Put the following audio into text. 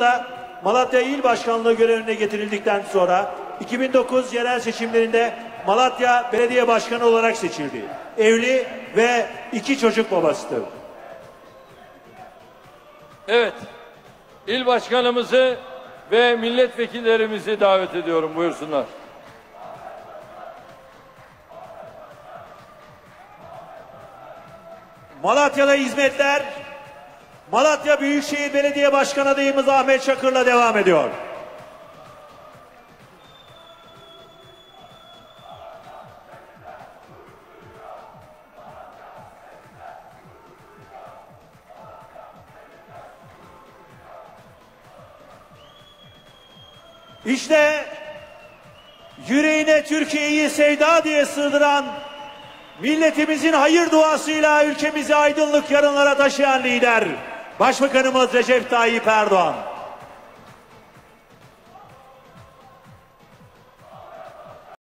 da Malatya İl Başkanlığı görevine getirildikten sonra 2009 yerel seçimlerinde Malatya Belediye Başkanı olarak seçildi. Evli ve iki çocuk babasıdır. Evet. İl başkanımızı ve milletvekillerimizi davet ediyorum. Buyursunlar. Malatya'da hizmetler Malatya Büyükşehir Belediye Başkanı adayımız Ahmet Çakır'la devam ediyor. İşte yüreğine Türkiye'yi sevda diye sığdıran milletimizin hayır duasıyla ülkemizi aydınlık yarınlara taşıyan lider Başbakanımız Recep Tayyip Erdoğan.